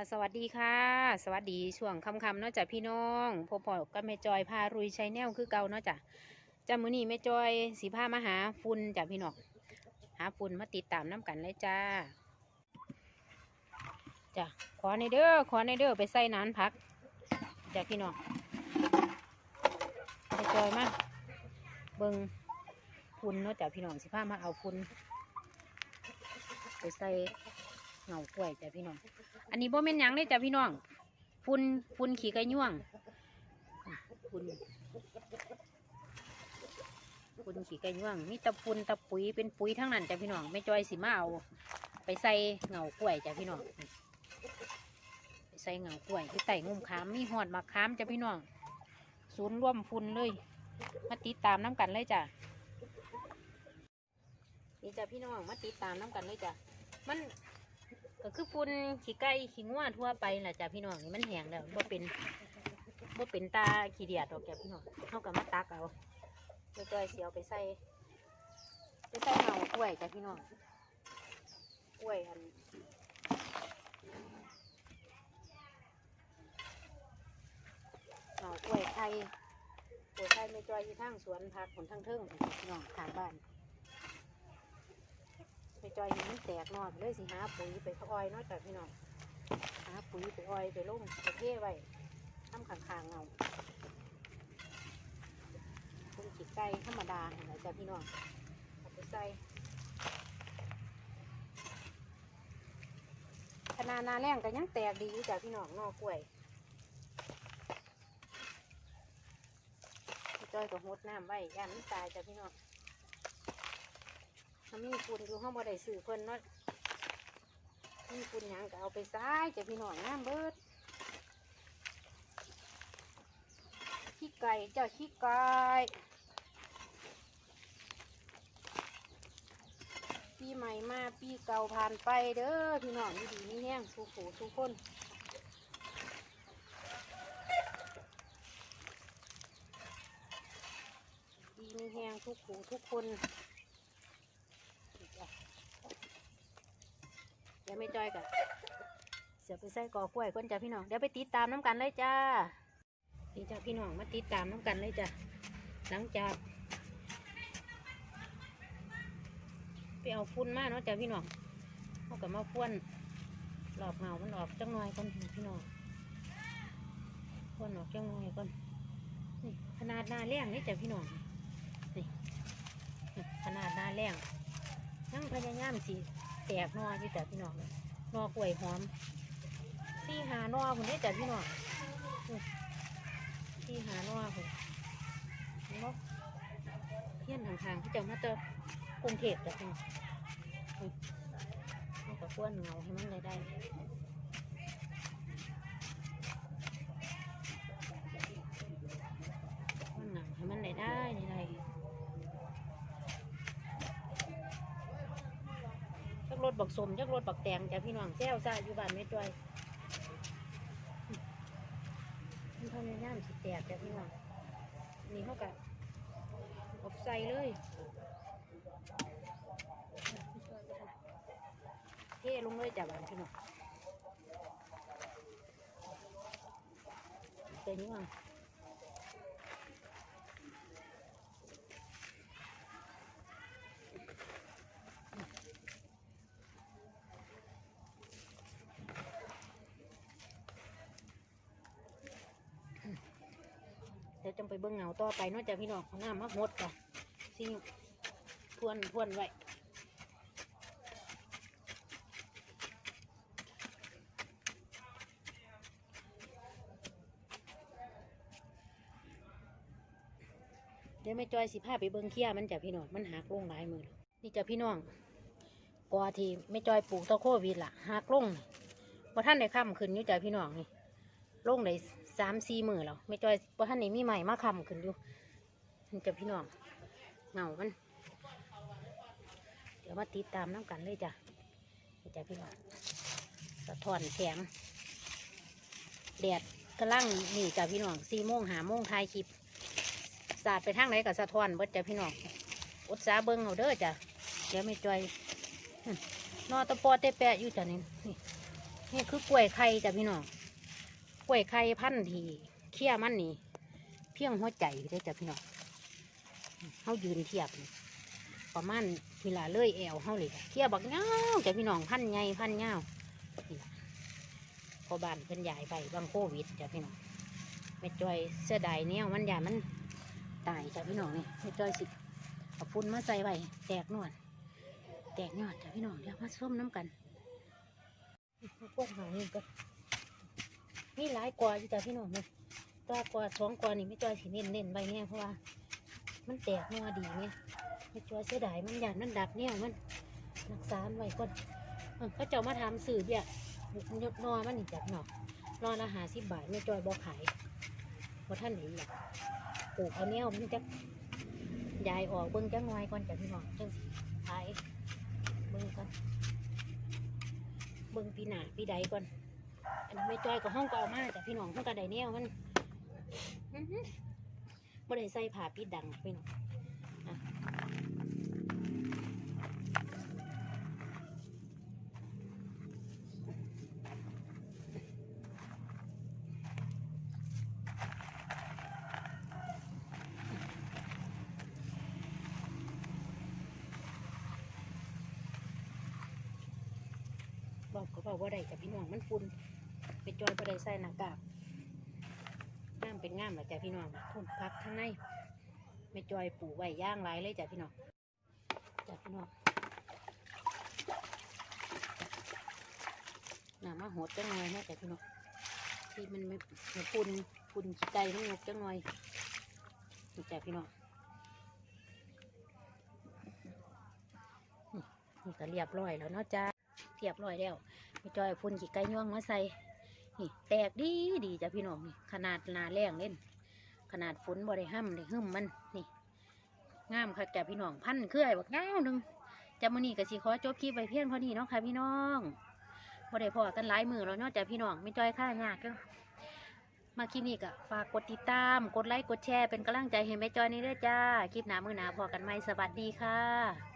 ค่ะสวัสดีค่ะ สวัสดีช่วงค่ำเนาะจ้ะพี่น้องพบพอกับแม่จอยพารุยชัยแนวคือเก่าเนาะจ้ะจ้ามือนี้แม่จอยสีผ้ามาหาฝุ่นจ้ะพี่น้องหาฝุ่นมาติดตามน้ำกันเลยจ้าจ้ะขอในเด้อขอในเด้อไปใส่นานพักจ้ะพี่น้องแม่จอยมาเบิงฝุ่นเนาะจ้ะพี่น้องสีผ้ามาเอาฝุ่นไปใส่ เหงากล้วยจ้ะพี่น้อง อันนี้บ่แม่นหยังเลยจ้ะพี่น้องฝุ่นฝุ่นขี้ไก่ย่วงอะฝุ่นฝุ่นขี้ไก่ย่วง มีตะฝุ่นตะปุ๋ยเป็นปุ๋ยทั้งนั้นจ้ะพี่น้องไม่จอยสิมาเอาไปใส่เหงากล้วยจ้ะพี่น้องไปใส่เหงากล้วยที่ไต่งุมขามมีหอดมะขามจ้ะพี่น้องศูนย์ร่วมฝุ่นเลย มาติดตามน้ำกันเลยจ้ะนี่จ้ะพี่น้องมาติดตามน้ำกันเลยจ้ะมัน ก็คือฝุ่นขี้ไก่ขี้งัวทั่วไปแหละจ้ะพี่น้องนี่มันแห้งแล้วบ่เป็นบ่เป็นตาขี้เดียดดอกจ้ะพี่น้องเท่ากับมาตักเอาเดี๋ยวจอยเสียวไปใส่ไปใส่เหงากล้วยจ้ะพี่น้องกล้วยอันเหงากล้วยไข่กล้วยไข่ไม่จอยที่ทางสวนผักผลทางเทิงพี่น้องทางบ้าน จอยเห็นมันแตกนอนเลยสิหาปุ๋ยไปอ้อยเนอกจากพี่น้องหาปุ๋ยไปอ้อยไปลุ่มไปเทไว้ทำข้างๆเงาปุ๋ยขี้ไก่ธรรมดาเห็นจ้ะพี่น้องเอาไปใส่ขนาดนาแรงก็ยังแตกดีอยู่จ้ะพี่น้องนอกกล้วยจอยก็หดน้ำไว้ย่านมันตายจ้ะพี่น้อง ถ้ามีฝุ่นอยู่ห้องบ่ได้ซื้อเพิ่นเนาะมีฝุ่นหยังก็เอาไปซ้ายจะพี่น้องน้ำเบิดขี้ไก่เจ้าขี้ไก่ปีใหม่มาปีเก่าผ่านไปเด้อพี่น้องดีดีนี่แห้งสู้ผู้สู้คนดีมีแห้งทุกผู้ทุกคน ดี๋ยวไม่จอยกันเสียไปใส่กอกล้วยคนจ้าพี่น้องเดี๋ยวไปติดตามน้ำกันเลยจ้านี่จ้าพี่น้องมาติดตามน้ำกันเลยจ้าหลังจากไปเอาฟุ้นมาเนาะจ้าพี่น้องเขากับมาฟ้วนหลอกเหงามันออกจังหน่อยก่อนพี่น้องฟ้วนออกจังหน่อยก่อนนี่ขนาดหนาแรงนี่จ้าพี่น้องนี่ขนาดหนาแรงยังพยายามสิ ตกนอที่แต่พี่น้องนอกล้วยหอมซี่หานอคนนี้แต่พี่น้องซี่หานอคนเนาะเพี้ยนทางๆที่จะมาเจอกรุงเทพแต่พี่น้องกับก้วนเงาให้มันได้ได้ ถบักสมจักรถบักแตงจ้ะพี่น้องแซวซ่าอยู่บ้านไม่จ้อยมันทำในย่ามสิแตกจ้ะพี่น้องนี่เขากะอบใส่เลยเทลงเลยจ้ะบ้านพี่น้องเป็นยังไง จังไปเบิ่งเงาต่อไปนอกจากพี่น้องเอาน้ำมาหดก่อนสิทวนทวนไว้เดี๋ยวไม่จอยสิพาไปเบิ่งเคี้ยมันจะพี่น้องมันหักลงหลายมือนี่จะพี่น้องกว่าที่ไม่จอยปลูกตะโควิดล่ะหักลงพอท่านได้ค้ำขึ้นอยู่จะพี่น้องนี่ลงได้ สามสี่มือแล้วไม่จอยเพราะท่านนี้มีใหม่มาคำขึ้นอยู่นี่จะพี่น้องเงามัน เดี๋ยวมาติดตามน้ำกันเลยจ้ะนี่จ้ะพี่น้องสะท้อนแสงแดดกำลังนี่จ้ะพี่น้องสี่โมงหาโมงถ่ายคลิปสาดไปทางไหนกับสะท้อนเบิดจ้ะพี่น้องอดสาเบิ้งเอาเด้อจ้ะเดี๋ยวไม่จอยนอตะปอเตะแปะอยู่จ้ะนี่นี่คือกล้วยไข่จ้ะพี่น้อง ล้วยไข่พันธุ์ที่เคี่ยมันนี่ เพียงหัวใจได้จ้ะพี่น้องเขายืนเทียบประมาณเวลาเลื่อยแอวเขาเลยเคี่ยบักเงาจ้ะพี่น้องพันธุ์ใหญ่พันธุ์เงาพอบ้านเพิ่นย้ายไปบางโควิดจ้ะพี่น้องแม่จอยเสื้อใดเนี่ยมันยามันตายจ้ะพี่น้องนี่แม่จอยสิเอาฟุ้นมาใส่ไว้แตกนวดแตกยอดจ้ะพี่น้องเดี๋ยวมาส้มน้ำกันพวกหานี่ก็ มีหลายกว่าอยู่จ้ะพี่น้องเนี่ยตัวกว่าสองกว่านี่ไม่จอยสิเน้นเน้นๆไปเนี่ยเพราะว่า มันแตกนัวดีเนี่ยไม่จอยเสียดายมันหยาดมันดับเนี่ยมันรักษานไว้ก่อนเขาเจ้ามาทำสื่อเบี้ยยดนอมันนี่จับหนอกนอละหาสิบบาทไม่จอยบอกขายเพราะท่านไหนอยากปลูกเอาแนวมันจะยายออกเบิ้งจังไว้ก่อนจ้ะพี่น้องจังสิขายเบิ้งก่อนเบิ่งปีหนาปีใดก่อน อันนี้ไม่จอยกับห้องก็เอามาแต่พี่น้องห้องกระไดแนวมันอื้อหือบ่ได้ใส่ผ้าปิดดังพี่น้อง บอกก็บอกว่าได้แต่พี่น้องมันฝุ่นไปจอยบ่ได้ใส่หน้ากากงามเป็นงามแหละจ้ะพี่น้องทุ่นพักข้างในไม่จอยปลูกไว้ย่างไรเลยจ้ะพี่น้องจ้ะพี่น้องหนามาหดจังหน่อยนะจ้ะพี่น้องที่มันไม่ฝุ่นฝุ่นขี้ไก่มันยกจังหน่อยจ้ะพี่น้องนี่นี่ก็เรียบร้อยแล้วเนาะจ้า เรียบร้อยแล้วไม่จอยเอาฝุ่นขี้ไก่ย่องมาใส่นี่แตกดีดีจ้ะพี่น้องนี่ขนาดนาแรงเล่น ขนาดฝนบ่ได้ห้ำได้หึ่มมันนี่งามค่ะจ้ะพี่น้องพันเครื่อยบักเงาวหนึ่งจ้ะมื้อนี้ก็สิขอจบคลิปไว้เพียงเท่านี้เนาะค่ะพี่น้องบ่ได้พอกันหลายมือแล้วเนาะจ้ะพี่น้องไม่จอยค่ายากเด้อมาคลิปนี้ก็ฝากกดติดตาม กดไลค์ กดแชร์ เป็นกำลังใจให้แม่จอยนี่ด้วยจ้า คลิปหน้ามือหน้าพอกันไหมสวัสดีค่ะ